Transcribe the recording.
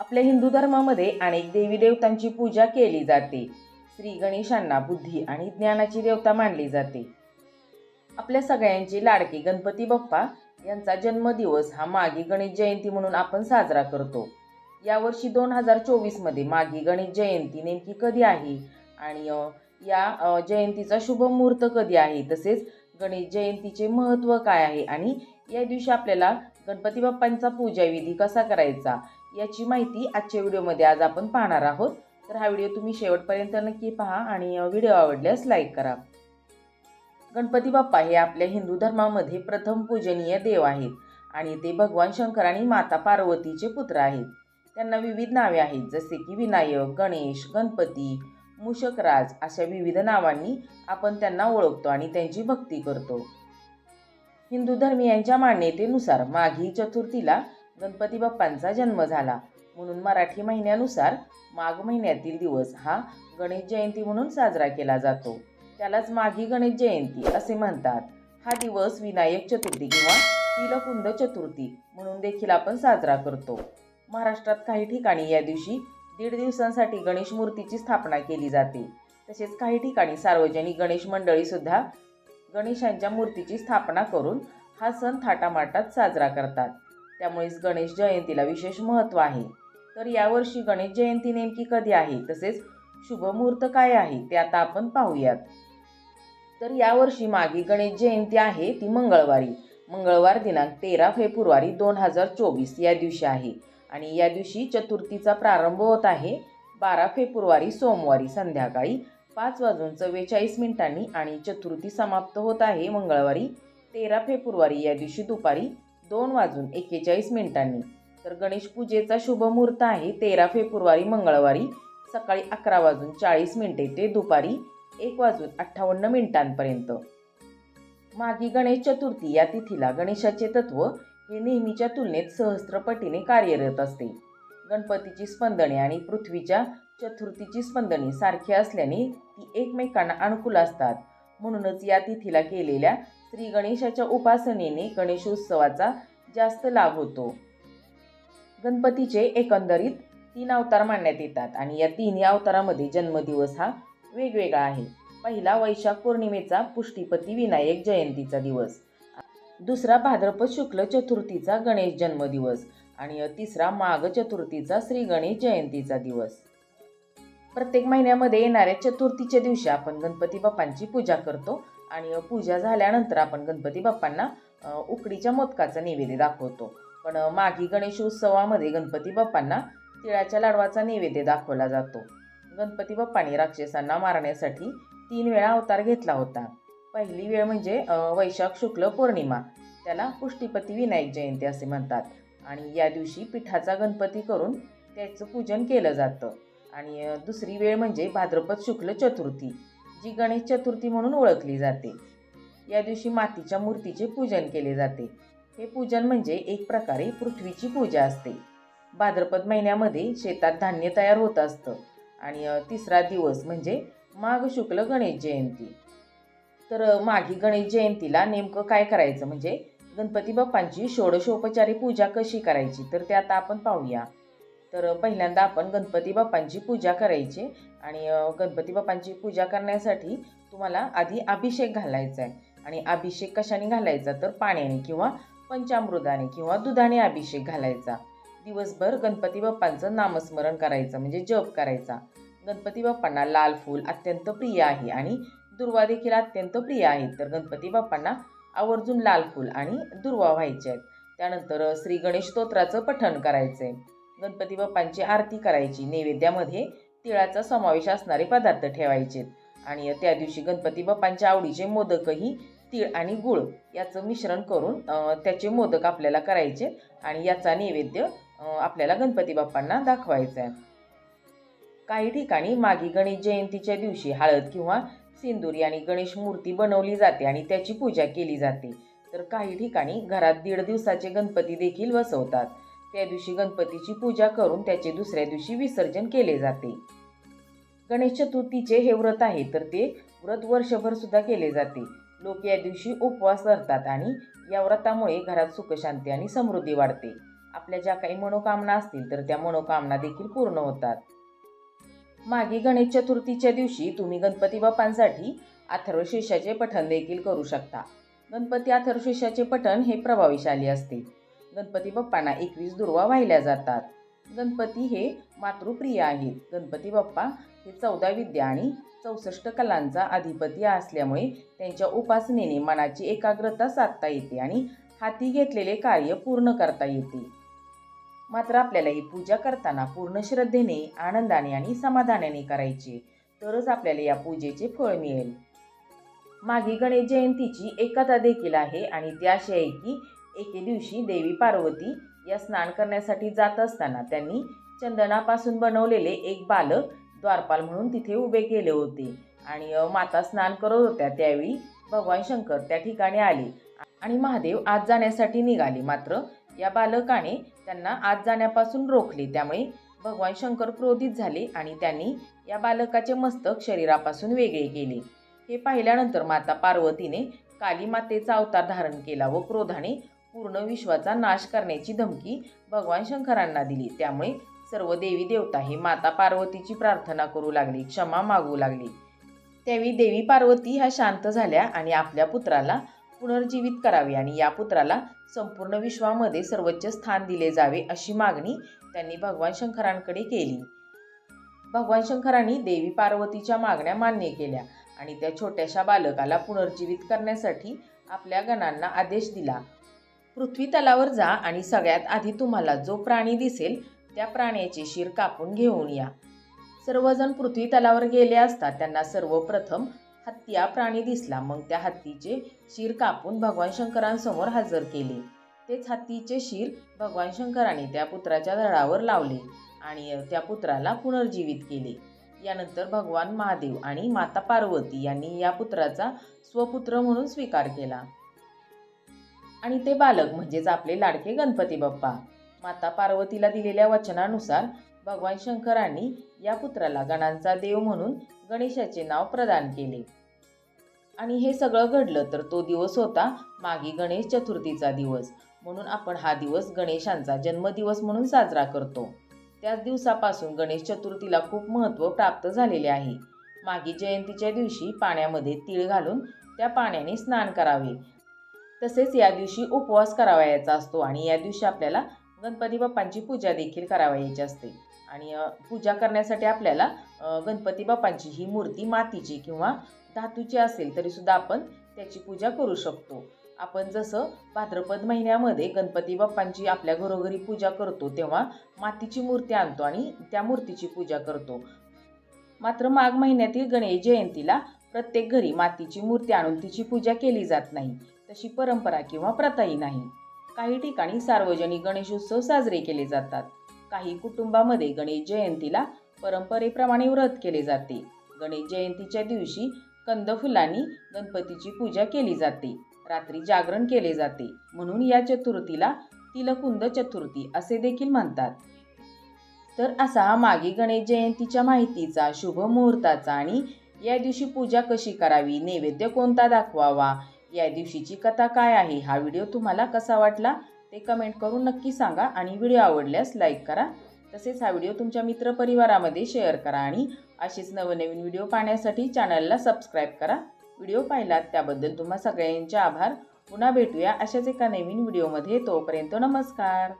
आपल्या हिंदू धर्मामध्ये अनेक देवी देवतांची पूजा केली जाते. श्री गणेशांना बुद्धी आणि ज्ञानाची देवता मानली जाते. आपल्या सगळ्यांचे लाडके गणपती बाप्पा यांचा जन्मदिवस हा मागी गणेश जयंती म्हणून आपण साजरा करतो. यावर्षी दोन हजार चोवीसमध्ये मागी गणेश जयंती नेमकी कधी आहे? आणि या जयंतीचा शुभ मुहूर्त कधी आहे? तसेच गणेश जयंतीचे महत्त्व काय आहे? आणि या दिवशी आपल्याला गणपती बाप्पांचा पूजाविधी कसा करायचा? याची माहिती आजच्या व्हिडिओमध्ये आज आपण पाहणार आहोत. तर हा व्हिडिओ तुम्ही शेवटपर्यंत नक्की पहा आणि व्हिडिओ आवडल्यास लाईक करा. गणपती बाप्पा हे आपल्या हिंदू धर्मामध्ये प्रथम पूजनीय देव आहेत आणि ते भगवान शंकर आणि माता पार्वतीचे पुत्र आहेत. त्यांना विविध नावे आहेत जसे की विनायक गणेश गणपती मूषकराज अशा विविध नावांनी आपण त्यांना ओळखतो आणि त्यांची भक्ती करतो. हिंदू धर्मियांच्या मान्यतेनुसार माघी चतुर्थीला गणपती बाप्पांचा जन्म झाला. म्हणून मराठी महिन्यानुसार माघ महिन्यातील दिवस हा गणेश जयंती म्हणून साजरा केला जातो. त्यालाच माघी गणेश जयंती असे म्हणतात. हा दिवस विनायक चतुर्थी किंवा तिलकुंद चतुर्थी म्हणून देखील आपण साजरा करतो. महाराष्ट्रात काही ठिकाणी या दिवशी दीड दिवसांसाठी गणेश मूर्तीची स्थापना केली जाते. तसेच काही ठिकाणी सार्वजनिक गणेश मंडळीसुद्धा गणेशांच्या मूर्तीची स्थापना करून हा सण थाटामाटात साजरा करतात. त्यामुळेच गणेश जयंतीला विशेष महत्त्व आहे. तर यावर्षी गणेश जयंती नेमकी कधी आहे? तसेच शुभमुहूर्त काय आहे? ते आता आपण पाहूयात. तर यावर्षी मागे गणेश जयंती आहे ती मंगळवारी. मंगळवार दिनांक तेरा फेब्रुवारी दोन हजार चोवीस या दिवशी आहे. आणि या दिवशी चतुर्थीचा प्रारंभ होत आहे. बारा फेब्रुवारी सोमवारी संध्याकाळी पाच वाजून चव्वेचाळीस मिनिटांनी आणि चतुर्थी समाप्त होत आहे मंगळवारी तेरा फेब्रुवारी या दिवशी दुपारी दोन वाजून एक्केचाळीस मिनिटांनी. तर गणेश पूजेचा शुभ मुहूर्त आहे तेरा फेब्रुवारी मंगळवारी सकाळी अकरा वाजून चाळीस मिनिटे ते दुपारी एक वाजून अठ्ठावन्न मिनिटांपर्यंत. मागी गणेश चतुर्थी या तिथीला गणेशाचे तत्व हे नेहमीच्या तुलनेत सहस्त्रपटीने कार्यरत असते. गणपतीची स्पंदने आणि पृथ्वीच्या चतुर्थीची स्पंदने सारखी असल्याने ती एकमेकांना अनुकूल असतात. म्हणूनच या तिथीला केलेल्या श्री गणेशाच्या उपासनेने गणेशोत्सवाचा जास्त लाभ होतो. गणपतीचे एकंदरीत तीन अवतार मानण्यात येतात आणि या तिन्ही अवतारामध्ये जन्मदिवस हा वेगवेगळा आहे. पहिला वैशाख पौर्णिमेचा पुष्टीपती विनायक जयंतीचा दिवस. दुसरा भाद्रपद शुक्ल चतुर्थीचा गणेश जन्मदिवस. आणि तिसरा माघ चतुर्थीचा श्री गणेश जयंतीचा दिवस. प्रत्येक महिन्यामध्ये येणाऱ्या चतुर्थीच्या दिवशी आपण गणपती बाप्पांची पूजा करतो. आणि पूजा झाल्यानंतर आपण गणपती बाप्पांना उकडीच्या मोदकाचा नैवेद्य दाखवतो. पण मागी गणेश उत्सवामध्ये गणपती बाप्पांना तिळाच्या लाडवाचा नैवेद्य दाखवला जातो. गणपती बाप्पांनी राक्षसांना मारण्यासाठी तीन वेळा अवतार घेतला होता. पहिली वेळ म्हणजे वैशाख शुक्ल पौर्णिमा. त्याला पुष्टीपती विनायक जयंती असे म्हणतात. आणि या दिवशी पिठाचा गणपती करून त्याचं पूजन केलं जातं. आणि दुसरी वेळ म्हणजे भाद्रपद शुक्ल चतुर्थी. जी गणेश चतुर्थी म्हणून ओळखली जाते. या दिवशी मातीच्या मूर्तीचे पूजन केले जाते. हे पूजन म्हणजे एक प्रकारे पृथ्वीची पूजा असते. भाद्रपद महिन्यामध्ये शेतात धान्य तयार होत असतं आणि तिसरा दिवस म्हणजे माघ शुक्ल गणेश जयंती. तर माघी गणेश जयंतीला नेमकं काय करायचं? म्हणजे गणपती बाप्पांची षोडशोपचारी पूजा कशी करायची? तर ते आता आपण पाहूया. तर पहिल्यांदा आपण गणपती बाप्पांची पूजा करायची आणि गणपती बाप्पांची पूजा करण्यासाठी तुम्हाला आधी अभिषेक घालायचा आहे. आणि अभिषेक कशाने घालायचा? तर पाण्याने किंवा पंचामृताने किंवा दुधाने अभिषेक घालायचा. दिवसभर गणपती बाप्पांचं नामस्मरण करायचं म्हणजे जप करायचा. गणपती बाप्पांना लाल फूल अत्यंत प्रिय आहे आणि दुर्वा देखील अत्यंत प्रिय आहेत. तर गणपती बाप्पांना आवर्जून लाल फूल आणि दुर्वा व्हायचे आहेत. त्यानंतर श्री गणेश स्तोत्राचं पठण करायचं आहे गणपती बाप्पांची आरती करायची. नैवेद्यामध्ये तिळाचा समावेश असणारे पदार्थ ठेवायचे. आणि त्या दिवशी गणपती बाप्पांच्या आवडीचे मोदकही तीळ आणि गुळ याचं मिश्रण करून त्याचे मोदक आपल्याला करायचे आणि याचा नैवेद्य आपल्याला गणपती बाप्पांना दाखवायचा आहे काही ठिकाणी मागी गणेश जयंतीच्या दिवशी हळद किंवा सिंदुरी आणि गणेश मूर्ती बनवली जाते आणि त्याची पूजा केली जाते. तर काही ठिकाणी घरात दीड दिवसाचे गणपती देखील बसवतात. त्या दिवशी गणपतीची पूजा करून त्याचे दुसऱ्या दिवशी विसर्जन केले जाते. गणेश चतुर्थीचे हे व्रत आहे तर ते व्रत वर्षभर सुद्धा केले जाते. लोक या दिवशी उपवास धरतात आणि या व्रतामुळे घरात सुखशांती आणि समृद्धी वाढते. आपल्या ज्या काही मनोकामना असतील तर त्या मनोकामना देखील पूर्ण होतात. मागे गणेश चतुर्थीच्या दिवशी तुम्ही गणपती बाप्पांसाठी अथर्वशीर्षाचे पठण देखील करू शकता. गणपती अथर्वशीर्षाचे पठण हे प्रभावीशाली असते. गणपती बाप्पांना एकवीस दुर्वा वाहिल्या जातात. गणपती हे मातृप्रिय आहेत. गणपती बाप्पा हे चौदा विद्या आणि चौसष्ट कलांचा अधिपती असल्यामुळे त्यांच्या उपासनेने मनाची एकाग्रता साधता येते आणि हाती घेतलेले कार्य पूर्ण करता येते. मात्र आपल्याला ही पूजा करताना पूर्ण श्रद्धेने आनंदाने आणि समाधानाने करायची तरच आपल्याला या पूजेचे फळ मिळेल. मागे गणेश जयंतीची एकता देखील आहे आणि ती अशी आहे की एके दिवशी देवी पार्वती या स्नान करण्यासाठी जात असताना त्यांनी चंदनापासून बनवलेले एक बालक द्वारपाल म्हणून तिथे उभे केले होते. आणि माता स्नान करत होत्या. त्यावेळी भगवान शंकर त्या ठिकाणी आले आणि महादेव आत जाण्यासाठी निघाले. मात्र या बालकाने त्यांना आत जाण्यापासून रोखले. त्यामुळे भगवान शंकर क्रोधित झाले आणि त्यांनी या बालकाचे मस्तक शरीरापासून वेगळे केले. हे पाहिल्यानंतर माता पार्वतीने काली मातेचा अवतार धारण केला व क्रोधाने पूर्ण विश्वाचा नाश करण्याची धमकी भगवान शंकरांना दिली. त्यामुळे सर्व देवी देवता हे माता पार्वतीची प्रार्थना करू लागली क्षमा मागू लागली. त्यावेळी देवी पार्वती ह्या शांत झाल्या आणि आपल्या पुत्राला पुनर्जीवित करावे आणि या पुत्राला संपूर्ण विश्वामध्ये सर्वोच्च स्थान दिले जावे अशी मागणी त्यांनी भगवान शंकरांकडे केली. भगवान शंकरांनी देवी पार्वतीच्या मागण्या मान्य केल्या आणि त्या छोट्याशा बालकाला पुनर्जीवित करण्यासाठी आपल्या गणांना आदेश दिला. पृथ्वी तलावर जा आणि सगळ्यात आधी तुम्हाला जो प्राणी दिसेल त्या प्राण्याचे शिर कापून घेऊन या. सर्वजण पृथ्वी तलावर गेले असता त्यांना सर्वप्रथम हत्ती हा प्राणी दिसला. मग त्या हत्तीचे शिर कापून भगवान शंकरांसमोर हजर केले. तेच हत्तीचे शिर भगवान शंकराने त्या पुत्राच्या धडावर लावले आणि त्या पुत्राला पुनर्जीवित केले. यानंतर भगवान महादेव आणि माता पार्वती यांनी या पुत्राचा स्वपुत्र म्हणून स्वीकार केला. आणि ते बालक म्हणजेच आपले लाडके गणपती बाप्पा माता पार्वतीला दिलेल्या वचनानुसार भगवान शंकरांनी या पुत्राला गणांचा देव म्हणून गणेशाचे नाव प्रदान केले. आणि हे सगळं घडलं तर तो दिवस होता मागी गणेश चतुर्थीचा दिवस. म्हणून आपण हा दिवस गणेशांचा जन्मदिवस म्हणून साजरा करतो. त्याच दिवसापासून गणेश चतुर्थीला खूप महत्त्व प्राप्त झालेले आहे. मागी जयंतीच्या दिवशी पाण्यामध्ये तीळ घालून त्या पाण्याने स्नान करावे. तसेच या दिवशी उपवास करावयाचा असतो आणि या दिवशी आपल्याला गणपती बाप्पांची पूजा देखील करावयाची असते. आणि पूजा करण्यासाठी आपल्याला गणपती बाप्पांची ही मूर्ती मातीची किंवा धातूची असेल तरीसुद्धा आपण त्याची पूजा करू शकतो. आपण जसं भाद्रपद महिन्यामध्ये गणपती बाप्पांची आपल्या घरोघरी पूजा करतो तेव्हा मातीची मूर्ती आणतो आणि त्या मूर्तीची पूजा करतो. मात्र माघ महिन्यातील गणेश जयंतीला प्रत्येक घरी मातीची मूर्ती आणून तिची पूजा केली जात नाही तशी परंपरा किंवा प्रथाही नाही. काही ठिकाणी सार्वजनिक गणेशोत्सव साजरे केले जातात. काही कुटुंबामध्ये गणेश जयंतीला परंपरेप्रमाणे व्रत केले जाते. गणेश जयंतीच्या दिवशी कंद फुलांनी गणपतीची पूजा केली जाते. रात्री जागरण केले जाते. म्हणून या चतुर्थीला तिलकुंद चतुर्थी असे देखील म्हणतात. तर असा हा मागे गणेश जयंतीच्या माहितीचा शुभ मुहूर्ताचा आणि या दिवशी पूजा कशी करावी? नैवेद्य कोणता दाखवावा? या दिवशीची कथा काय आहे? हा व्हिडिओ तुम्हाला कसा वाटला? ते कमेंट करून नक्की सांगा आणि व्हिडिओ आवडल्यास लाईक करा. तसेच हा व्हिडिओ तुमच्या मित्रपरिवारामध्ये शेअर करा आणि असेच नवनवीन व्हिडिओ पाहण्यासाठी चॅनलला सबस्क्राईब करा. व्हिडिओ पाहिलात त्याबद्दल तुम्हा सगळ्यांचे आभार. पुन्हा भेटूया अशाच एका नवीन व्हिडिओमध्ये. तोपर्यंत नमस्कार.